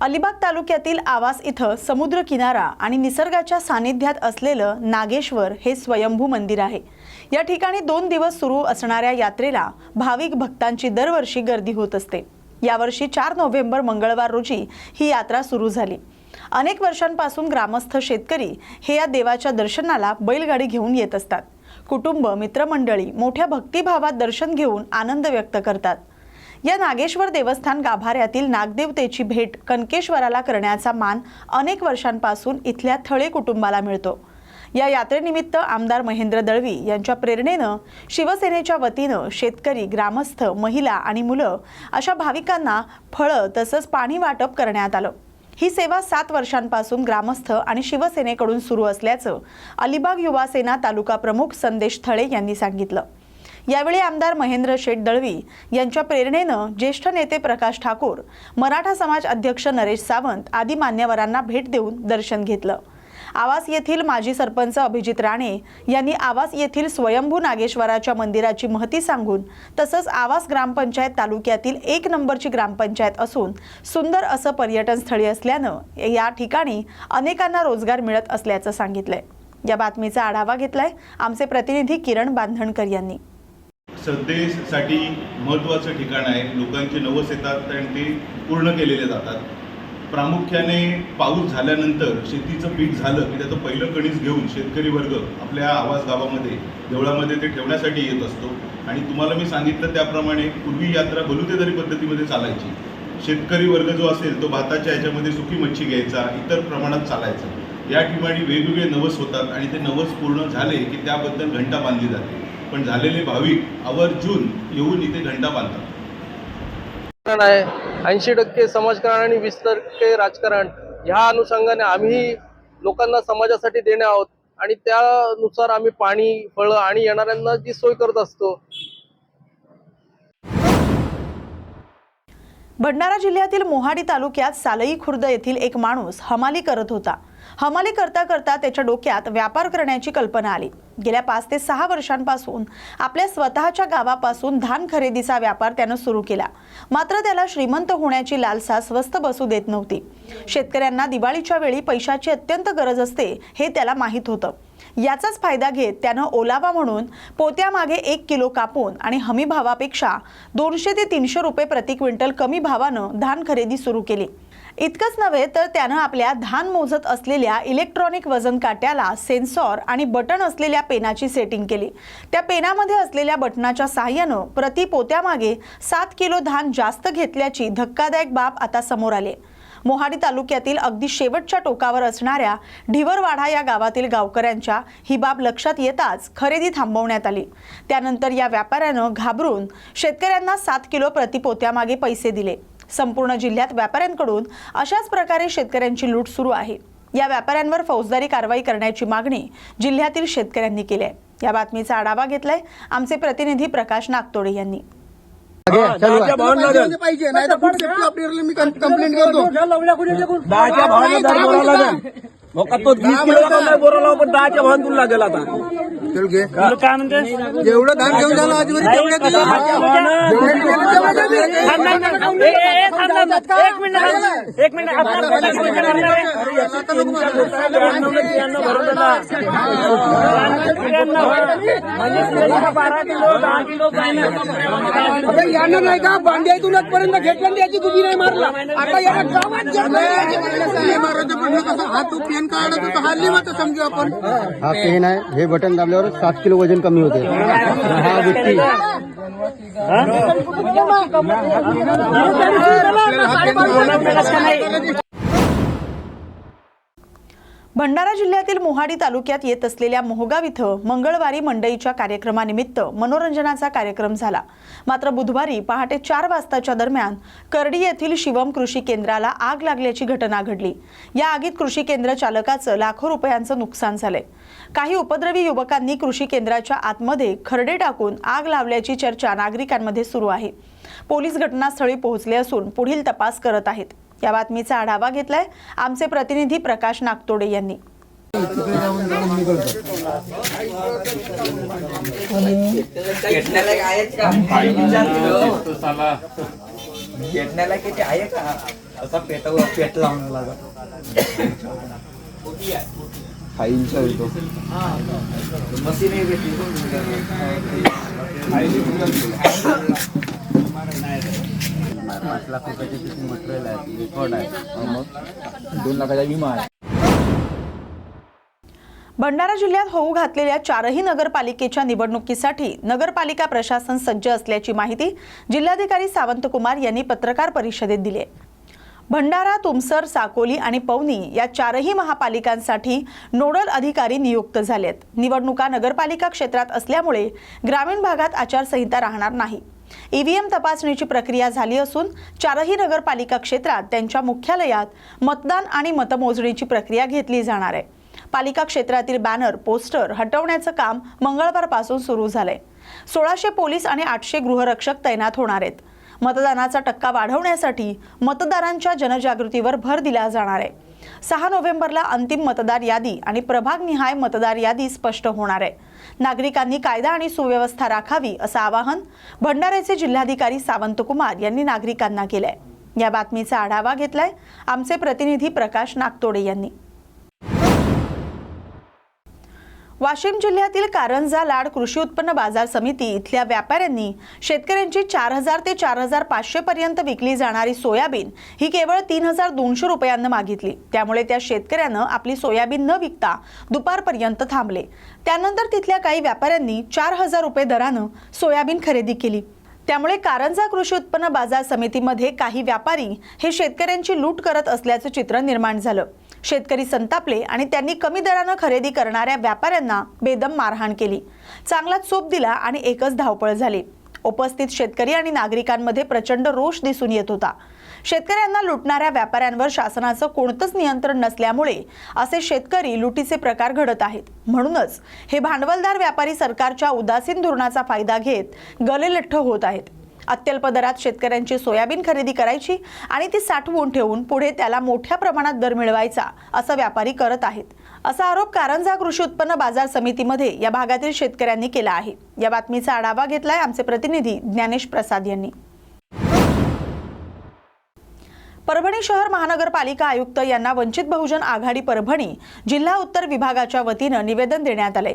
अलिबाग तालुक्यातील आवास इथं समुद्र किनारा आणि निसर्गाच्या सानिध्यात असलेलं नागेश्वर हे स्वयंभू मंदिर आहे. या ठिकाणी दोन दिवस सुरू असणाऱ्या यात्रेला भाविक भक्तांची दरवर्षी गर्दी होत असते. यावर्षी चार नोव्हेंबर मंगळवार रोजी ही यात्रा सुरू झाली. अनेक वर्षांपासून ग्रामस्थ शेतकरी हे या देवाच्या दर्शनाला बैलगाडी घेऊन येत असतात. कुटुंब मित्रमंडळी मोठ्या भक्तिभावात दर्शन घेऊन आनंद व्यक्त करतात. या नागेश्वर देवस्थान गाभाऱ्यातील नागदेवतेची भेट कनकेश्वराला करण्याचा मान अनेक वर्षांपासून इथल्या थळे कुटुंबाला मिळतो. या यात्रेनिमित्त आमदार महेंद्र दळवी यांच्या प्रेरणेनं शिवसेनेच्या वतीनं शेतकरी ग्रामस्थ महिला आणि मुलं अशा भाविकांना फळं तसंच पाणी वाटप करण्यात आलं. ही सेवा सात वर्षांपासून ग्रामस्थ आणि शिवसेनेकडून सुरू असल्याचं अलिबाग युवा सेना तालुका प्रमुख संदेश थळे यांनी सांगितलं. यावेळी आमदार महेंद्र शेठ दळवी यांच्या प्रेरणेनं ज्येष्ठ नेते प्रकाश ठाकूर मराठा समाज अध्यक्ष नरेश सावंत आदी मान्यवरांना भेट देऊन दर्शन घेतलं. आवास येथील माजी सरपंच अभिजित राणे यांनी आवास येथील स्वयंभू नागेश्वराच्या मंदिराची महती सांगून तसंच आवास ग्रामपंचायत तालुक्यातील एक नंबरची ग्रामपंचायत असून सुंदर असं पर्यटन स्थळी असल्यानं या ठिकाणी अनेकांना रोजगार मिळत असल्याचं सांगितलंय. या बातमीचा आढावा घेतलाय आमचे प्रतिनिधी किरण बांधणकर यांनी. श्रद्धेसाठी महत्त्वाचं ठिकाण आहे. लोकांचे नवस येतात आणि ते पूर्ण केलेले जातात. प्रामुख्याने पाऊस झाल्यानंतर शेतीचं पीक झालं की त्याचं पहिलं कणीस घेऊन शेतकरी वर्ग आपल्या आवाज गावामध्ये देवळामध्ये ते ठेवण्यासाठी येत असतो. आणि तुम्हाला मी सांगितलं त्याप्रमाणे पूर्वी यात्रा बलुतेदारी पद्धतीमध्ये चालायची. शेतकरी वर्ग जो असेल तो भाताच्या ह्याच्यामध्ये सुकी मच्छी घ्यायचा इतर प्रमाणात चालायचा. या ठिकाणी वेगवेगळे नवस होतात आणि ते नवस पूर्ण झाले की त्याबद्दल घंटा बांधली जाते. पण झालेले भाविक आवर्जून येऊन इथे घंटा बांधतात. आहे. ऐंशी टक्के समाजकारण आणि वीस टक्के राजकारण ह्या अनुषंगाने आम्ही लोकांना समाजासाठी देणे आहोत आणि त्यानुसार आम्ही पाणी फळं आणि येणाऱ्यांना जी सोय करत असतो. भंडारा जिल्ह्यातील मोहाडी तालुक्यात सालई खुर्द येथील एक माणूस हमाली करत होता. हमाली करता करता त्याच्या डोक्यात व्यापार करण्याची कल्पना आली. गेल्या पाच ते सहा वर्षांपासून आपल्या स्वतःच्या गावापासून धान खरेदीचा व्यापार त्यानं सुरू केला. मात्र त्याला श्रीमंत होण्याची लालसा स्वस्त बसू देत नव्हती. शेतकऱ्यांना दिवाळीच्या वेळी पैशाची अत्यंत गरज असते हे त्याला माहीत होतं. याचाच फायदा घेत त्यानं ओलावा म्हणून पोत्यामागे एक किलो कापून आणि हमी भावापेक्षा दोनशे ते तीनशे रुपये प्रति क्विंटल कमी भावानं धान खरेदी सुरू केली. इतकंच नव्हे तर त्यानं आपल्या धान मोजत असलेल्या इलेक्ट्रॉनिक वजन काट्याला सेन्सॉर आणि बटन असलेल्या पेनाची सेटिंग केली. त्या पेनामध्ये असलेल्या बटनाच्या सहाय्यानं प्रति पोत्यामागे सात किलो धान जास्त घेतल्याची धक्कादायक बाब आता समोर आली. मोहाडी तालुक्यातील अगदी शेवटच्या टोकावर असणाऱ्या ढिवरवाडा या गावातील गावकऱ्यांच्या ही बाब लक्षात येताच खरेदी थांबवण्यात आली. त्यानंतर या व्यापाऱ्यानं घाबरून शेतकऱ्यांना सात किलो प्रतिपोत्यामागे पैसे दिले. संपूर्ण जिल्ह्यात व्यापाऱ्यांकडून अशाच प्रकारे शेतकऱ्यांची लूट सुरू आहे. या व्यापाऱ्यांवर फौजदारी कारवाई करण्याची मागणी जिल्ह्यातील शेतकऱ्यांनी केली आहे. या बातमीचा आढावा घेतलाय आमचे प्रतिनिधी प्रकाश नागतोडे यांनी. पाहिजे नाही कंप्लेंट करतो का तो वीस किलो नाही बोरा लाव पण दहाच्या भावानं तुला लागेल आता चल घे। काय म्हणते? जेवढं धान घेऊन झालं आजवरी तेवढे दिलं. जेवढे दिलं तेवढे दिलं. एक मिनिट एक मिनिट बारा किलो दहा किलो आता यानं नाही का? बांड्यातूनच पर्यंत घेतलं त्याची तुम्ही नाही मारला. आता याला गावात घेतलं याची नाही मारायचं म्हणलं कसं हा तू पेन काढत होता हा लिहित समजू आपण. हा पेन आहे. हे बटन दाबल्यावर सात किलो वजन कमी होते. हा व्यक्ती भंडारा जिल्ह्यातील मोहाडी तालुक्यात येत असलेल्या मोहगाव इथं मंगळवारी मंडईच्या कार्यक्रमानिमित्त मनोरंजनाचा कार्यक्रम झाला. मात्र बुधवारी पहाटे चार वाजताच्या दरम्यान करडी येथील शिवम कृषी केंद्राला आग लागल्याची घटना घडली. या आगीत कृषी केंद्र चालकाचं लाखो रुपयांचं नुकसान झालंय. काही उपद्रवी युवकांनी कृषी केंद्राच्या आतमध्ये खरडे टाकून आग लावल्याची चर्चा नागरिकांमध्ये सुरू आहे. पोलीस घटनास्थळी पोहोचले असून पुढील तपास करत आहेत. या बातमीचा आढावा घेतलाय आमचे प्रतिनिधी प्रकाश नागतोडे यांनी. पेटण्याला किती आहे का असा पेटावर पेट लावून लागा फाईलचा येतो मशीन पाच लाख रुपयाचे तिथे मटेरियल आहे रेकॉर्ड आहे. मग दोन लाखाचा विमा आहे. भंडारा जिल्ह्यात होऊ घातलेल्या चारही नगरपालिकेच्या निवडणुकीसाठी नगरपालिका प्रशासन सज्ज असल्याची माहिती जिल्हाधिकारी सावंतकुमार यांनी पत्रकार परिषदेत दिली आहे. भंडारा तुमसर साकोली आणि पवनी या चारही महापालिकांसाठी नोडल अधिकारी नियुक्त झालेत. निवडणुका नगरपालिका क्षेत्रात असल्यामुळे ग्रामीण भागात आचारसंहिता राहणार नाही. ईव्हीएम तपासणीची प्रक्रिया झाली असून चारही नगरपालिका क्षेत्रात त्यांच्या मुख्यालयात मतदान आणि मतमोजणीची प्रक्रिया घेतली जाणार आहे. पालिका क्षेत्रातील बॅनर पोस्टर हटवण्याचं काम मंगळवारपासून सुरू झालंय. सोळाशे पोलीस आणि आठशे गृहरक्षक तैनात होणार आहेत. मतदानाचा टक्का वाढवण्यासाठी मतदारांच्या जनजागृतीवर भर दिला जाणार आहे. सहा नोव्हेंबरला अंतिम मतदार यादी आणि प्रभागनिहाय मतदार यादी स्पष्ट होणार आहे. नागरिकांनी कायदा आणि सुव्यवस्था राखावी असं आवाहन भंडाऱ्याचे जिल्हाधिकारी सावंतकुमार यांनी नागरिकांना केलंय. या बातमीचा आढावा घेतलाय आमचे प्रतिनिधी प्रकाश नागतोडे यांनी. वाशिम जिल्ह्यातील कारंजा लाड कृषी उत्पन्न बाजार समिती इथल्या व्यापाऱ्यांनी शेतकऱ्यांची चार हजार ते चार हजार पाचशे पर्यंत विकली जाणारी सोयाबीन ही केवळ तीन हजार दोनशे रुपयांना मागितली. त्यामुळे त्या शेतकऱ्यानं आपली सोयाबीन न विकता दुपारपर्यंत थांबले. त्यानंतर तिथल्या काही व्यापाऱ्यांनी चार हजार रुपये दरानं सोयाबीन खरेदी केली. त्यामुळे कारंजा कृषी उत्पन्न बाजार समितीमध्ये काही व्यापारी हे शेतकऱ्यांची लूट करत असल्याचं चित्र निर्माण झालं. शेतकरी संतापले आणि त्यांनी कमी दरानं खरेदी करणाऱ्या व्यापाऱ्यांना बेदम मारहाण केली. चांगलाच चोप दिला आणि एकच धावपळ झाली. उपस्थित शेतकरी आणि नागरिकांमध्ये प्रचंड रोष दिसून येत होता. शेतकऱ्यांना लुटणाऱ्या व्यापाऱ्यांवर शासनाचं कोणतंच नियंत्रण नसल्यामुळे असे शेतकरी लुटीचे प्रकार घडत आहेत. म्हणूनच हे भांडवलदार व्यापारी सरकारच्या उदासीन धोरणाचा फायदा घेत गलेलठ्ठ होत आहेत. अत्यल्प दरात शेतकऱ्यांची सोयाबीन खरेदी करायची आणि ती साठवून ठेवून पुढे त्याला मोठ्या प्रमाणात दर मिळवायचा असं व्यापारी करत आहेत. असा आरोप कारंजा कृषी उत्पन्न बाजार समितीमध्ये या भागातील शेतकऱ्यांनी केला आहे. या बातमीचा आढावा घेतलाय आमचे प्रतिनिधी ज्ञानेश प्रसाद यांनी. परभणी शहर महानगरपालिका आयुक्त यांना वंचित बहुजन आघाडी परभणी जिल्हा उत्तर विभागाच्या वतीनं निवेदन देण्यात आले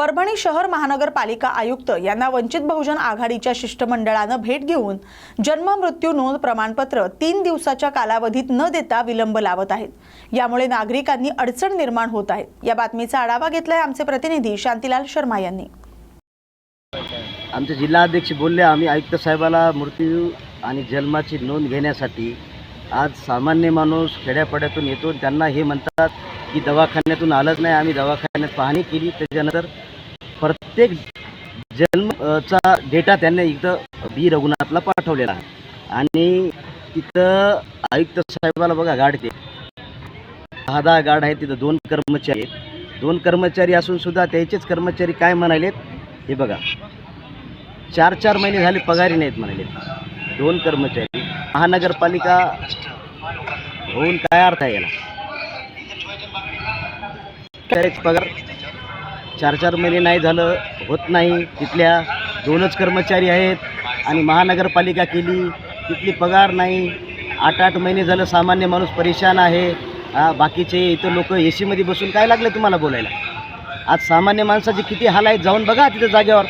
परभणी शहर महानगरपालिका आयुक्त यांना वंचित बहुजन आघाडीच्या शिष्टमंडळानं भेट घेऊन जन्म मृत्यू नोंद प्रमाणपत्र तीन दिवसाच्या कालावधीत न देता विलंब लावत आहेत. यामुळे नागरिकांनी अडचण निर्माण होत आहेत या बातमीचा आढावा घेतलाय आमचे प्रतिनिधी शांतीलाल शर्मा यांनी. आमचे जिल्हाध्यक्ष बोलले आम्ही आयुक्त साहेबाला मृत्यू आणि जन्माची नोंद घेण्यासाठी आज सामान्य माणूस खेड्यापाड्यातून येतो. त्यांना हे म्हणतात की दवाखान्यातून आलंच नाही. आम्ही दवाखान्यात पाहणी केली. त्याच्यानंतर प्रत्येक जन्मचा डेटा त्यांनी इथं बी. रघुनाथला पाठवलेला आहे. आणि तिथं आयुक्त साहेबाला बघा गाड ते. दहा दहा गाड आहेत तिथं दोन कर्मचारी आहेत. दोन कर्मचारी असून सुद्धा त्याचेच कर्मचारी काय म्हणालेत? हे बघा. चार चार महिने झाले पगारी नाहीत म्हणाले दोन कर्मचारी. महानगरपालिका होऊन काय अर्थ आहे याला? पगार. चार चार महिने नाही झालं होत नाही. तिथल्या दोनच कर्मचारी आहेत आणि महानगरपालिका केली. तिथली पगार नाही. आठ आठ महिने झालं सामान्य माणूस परेशान आहे. हा, बाकीचे इथं लोक ए सीमध्ये बसून काय लागलं तुम्हाला बोलायला? आज सामान्य माणसाचे किती हाल आहेत जाऊन बघा तिथं जागेवर.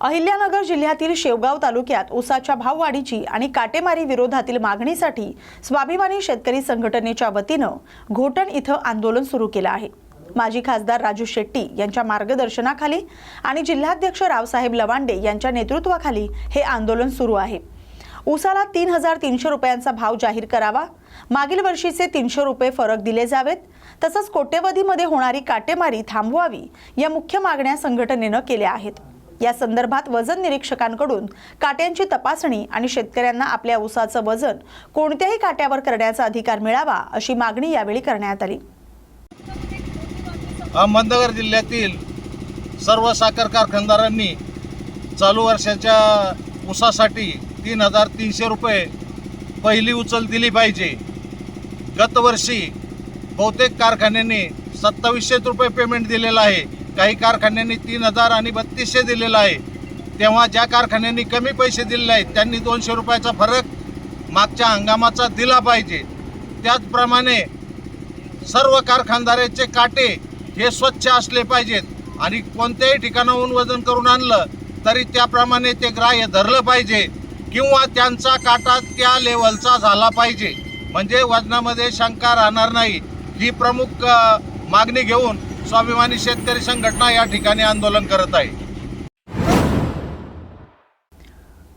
अहिल्यानगर जिल्ह्यातील शेवगाव तालुक्यात ऊसाच्या भाववाढीची आणि काटेमारी विरोधातील मागणीसाठी स्वाभिमानी शेतकरी संघटनेच्या वतीनं घोटण इथं आंदोलन सुरू केलं आहे. माजी खासदार राजू शेट्टी यांच्या मार्गदर्शनाखाली आणि जिल्हाध्यक्ष रावसाहेब लवांडे यांच्या नेतृत्वाखाली हे आंदोलन सुरू आहे. ऊसाला तीन हजार तीनशे रुपयांचा भाव जाहीर करावा मागील वर्षीचे तीनशे रुपये फरक दिले जावेत तसंच कोट्यवधीमध्ये होणारी काटेमारी थांबवावी या मुख्य मागण्या संघटनेनं केल्या आहेत. या संदर्भात वजन निरीक्षकांकडून काट्यांची तपासणी आणि शेतकऱ्यांना आपल्या ऊसाचं वजन कोणत्याही काट्यावर करण्याचा अधिकार मिळावा अशी मागणी यावेळी करण्यात आली. अहमदनगर जिल्ह्यातील सर्व साखर कारखानदारांनी चालू वर्षाच्या ऊसासाठी तीन हजार तीनशे रुपये पहिली उचल दिली पाहिजे. गतवर्षी बहुतेक कारखान्यांनी सत्तावीसशे रुपये पेमेंट दिलेलं आहे. काही कारखान्यांनी तीन हजार आणि बत्तीसशे दिलेलं आहे. तेव्हा ज्या कारखान्यांनी कमी पैसे दिलेले आहेत त्यांनी दोनशे रुपयाचा फरक मागच्या हंगामाचा दिला पाहिजे. त्याचप्रमाणे सर्व कारखानदाराचे काटे हे स्वच्छ असले पाहिजेत आणि कोणत्याही ठिकाणाहून वजन करून आणलं तरी त्याप्रमाणे ते ग्राह्य धरलं पाहिजे किंवा त्यांचा काटा त्या लेवलचा झाला पाहिजे. म्हणजे वजनामध्ये शंका राहणार नाही. ही प्रमुख मागणी घेऊन स्वाभिमानी शेतकरी संघटना या ठिकाणी आंदोलन करत आहे.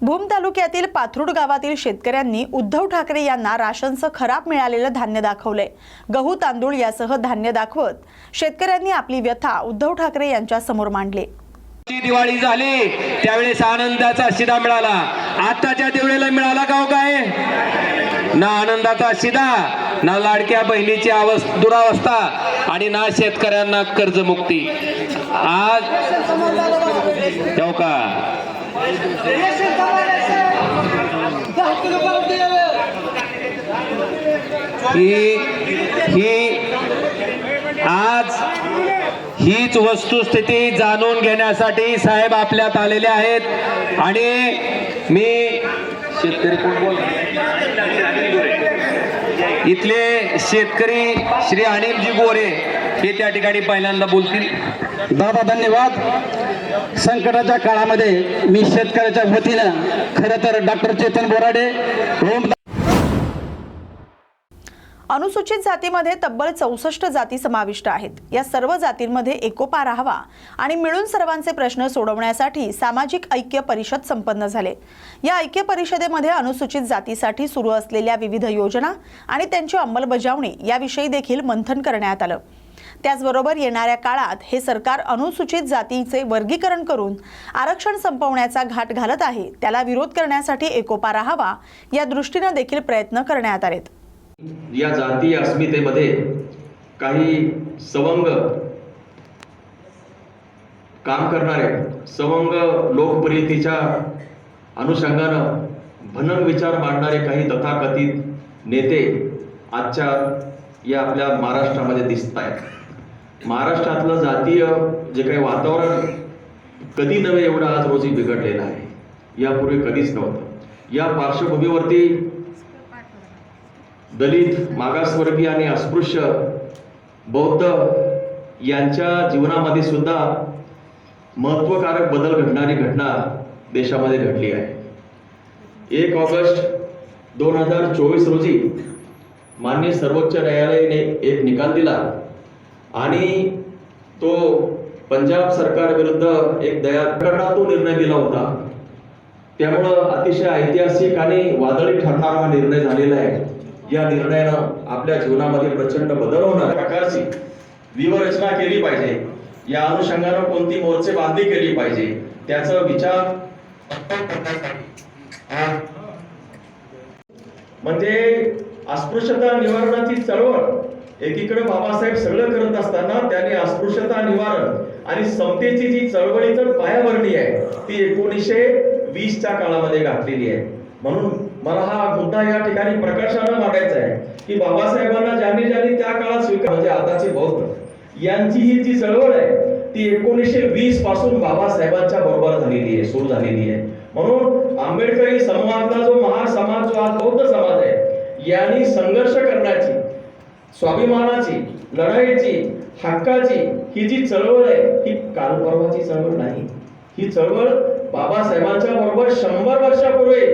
भूम तालुक्यातील पाथरुड गावातील शेतकऱ्यांनी उद्धव ठाकरे यांना राशनचं खराब मिळालेलं धान्य दाखवलंय. गहू तांदूळ यासह धान्य दाखवत शेतकऱ्यांनी आपली व्यथा उद्धव ठाकरे यांच्या समोर मांडली. दिवाळी झाली त्यावेळेस आनंदाचा शिदा मिळाला. आताच्या दिवळीला मिळाला का हो काय? ना आनंदाचा शिदा. ना लाडक्या बहिणीची अवस्थ दुरावस्था आणि ना शेतकऱ्यांना कर्जमुक्ती. आज का? ही ही आज हीच वस्तुस्थिती जाणून घेण्यासाठी साहेब आपल्यात आलेले आहेत. आणि मी शेतकरी कोण बोल इथले शेतकरी श्री अनिलजी गोरे हे त्या ठिकाणी पहिल्यांदा बोलतील. दादा धन्यवाद. संकटाच्या काळामध्ये मी शेतकऱ्याच्या वतीनं खरं तर डॉक्टर चेतन बोराडे ओम अनुसूचित जातीमध्ये तब्बल चौसष्ट जाती समाविष्ट आहेत. या सर्व जातींमध्ये एकोपा राहावा आणि मिळून सर्वांचे प्रश्न सोडवण्यासाठी सामाजिक ऐक्य परिषद संपन्न झाले. या ऐक्य परिषदेमध्ये अनुसूचित जातीसाठी सुरू असलेल्या विविध योजना आणि त्यांची अंमलबजावणी याविषयी देखील मंथन करण्यात आलं. त्याचबरोबर येणाऱ्या काळात हे सरकार अनुसूचित जातीचे वर्गीकरण करून आरक्षण संपवण्याचा घाट घालत आहे. त्याला विरोध करण्यासाठी एकोपा राहावा या दृष्टीनं देखील प्रयत्न करण्यात आलेत. या जातीय अस्मितेमध्ये काही सवंग काम करणारे सवंग लोकप्रियतेच्या अनुषंगानं भनन विचार मांडणारे काही तथाकथित नेते आजच्या या आपल्या महाराष्ट्रामध्ये दिसत आहेत. महाराष्ट्रातलं जातीय जे काही वातावरण कधी नव्हे एवढं आज रोजी बिघडलेलं आहे. यापूर्वी कधीच नव्हतं. या पार्श्वभूमीवरती दलित मागासवर्गीय आणि अस्पृश्य बौद्ध यांच्या जीवनामध्ये सुद्धा महत्वकारक बदल घडणारी घटना देशामध्ये घडली आहे. एक ऑगस्ट दोन हजार चोवीस रोजी मान्य सर्वोच्च न्यायालयाने एक निकाल दिला आणि तो पंजाब सरकार विरुद्ध एक दया तो निर्णय दिला होता. त्यामुळं अतिशय ऐतिहासिक आणि वादळी ठरणारा हा निर्णय झालेला आहे. या निर्णयानं आपल्या जीवनामध्ये प्रचंड बदल होणार. प्रकारची व्यूहरचना केली पाहिजे. या अनुषंगानं कोणती मोर्चे बांधणी केली पाहिजे त्याचा विचार म्हणजे अस्पृश्यता निवारणाची चळवळ. एकीकडे बाबासाहेब सगळं करत असताना त्याने अस्पृश्यता निवारण आणि समतेची जी चळवळीचं पायाभरणी आहे ती एकोणीसशे वीसच्या काळामध्ये घातलेली आहे. म्हणून मला हा मुद्दा या ठिकाणी प्रकर्षानं मागायचा आहे की बाबासाहेबांना ज्यांनी ज्यांनी त्या काळात स्वीकार म्हणजे आताचे बौद्ध यांची ही जी चळवळ आहे ती एकोणीसशे वीसपासून बाबासाहेबांच्या बरोबर झालेली आहे सुरू झालेली आहे. म्हणून आंबेडकरी समाजातला जो महासमाज जो आज बौद्ध समाज आहे यांनी संघर्ष करण्याची स्वाभिमानाची लढाईची हक्काची ही जी चळवळ आहे ही कालपर्वाची चळवळ नाही. ही चळवळ बाबासाहेबांच्या बरोबर शंभर वर्षापूर्वी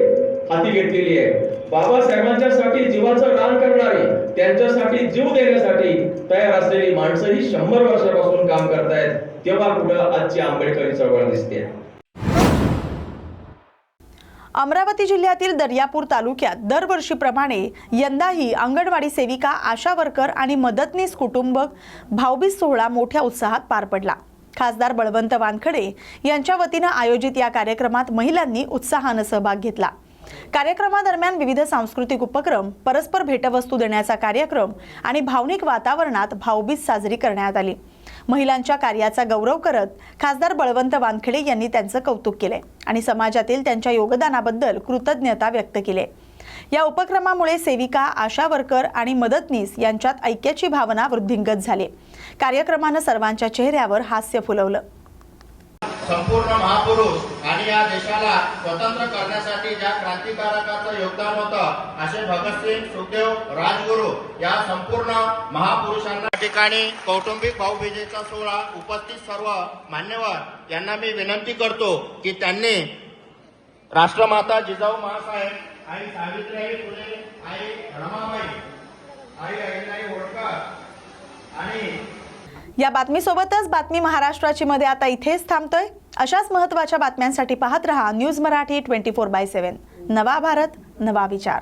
हाती घेतलेली आहे. बाबासाहेबांच्यासाठी जीवाचं रान करणारी त्यांच्यासाठी जीव देण्यासाठी तयार असलेली माणसं ही शंभर वर्षापासून काम करतायत. तेव्हा कुठं आजची आंबेडकरी चळवळ दिसते. अमरावती जिल्ह्यातील दर्यापूर तालुक्यात दरवर्षीप्रमाणे यंदाही अंगणवाडी सेविका आशा वर्कर आणि मदतनीस कुटुंब भाऊबीज सोहळा मोठ्या उत्साहात पार पडला. खासदार बळवंत वानखडे यांच्या वतीनं आयोजित या कार्यक्रमात महिलांनी उत्साहानं सहभाग घेतला. कार्यक्रमादरम्यान विविध सांस्कृतिक उपक्रम परस्पर भेटवस्तू देण्याचा कार्यक्रम आणि भावनिक वातावरणात भाऊबीज साजरी करण्यात आली. महिलांच्या कार्याचा गौरव करत खासदार बळवंत वानखेडे यांनी त्यांचं कौतुक केले आणि समाजातील त्यांच्या योगदानाबद्दल कृतज्ञता व्यक्त केली या उपक्रमामुळे सेविका आशा वर्कर आणि मदतनीस यांच्यात ऐक्याची भावना वृद्धिंगत झाली. कार्यक्रमानं सर्वांच्या चेहऱ्यावर हास्य फुलवलं. संपूर्ण महापुरुष आणि या देशाला स्वतंत्र करण्यासाठी ज्या क्रांतिकारकाचं योगदान होतं असे भगतसिंग सुखदेव राजगुरू या संपूर्ण महापुरुषांना ठिकाणी कौटुंबिक भाऊबीजेचा सोहळा उपस्थित सर्व मान्यवर यांना मी विनंती करतो की त्यांनी राष्ट्रमाता जिजाऊ महासाहेब आई सावित्रीबाई फुले आई रमाबाई आई या बातमीसोबतच बातमी महाराष्ट्राची मध्ये आता इथेच थांबतोय. अशाच महत्त्वाच्या बातम्यांसाठी पाहत रहा news Marathi twenty four by seven. नवा भारत नवा विचार.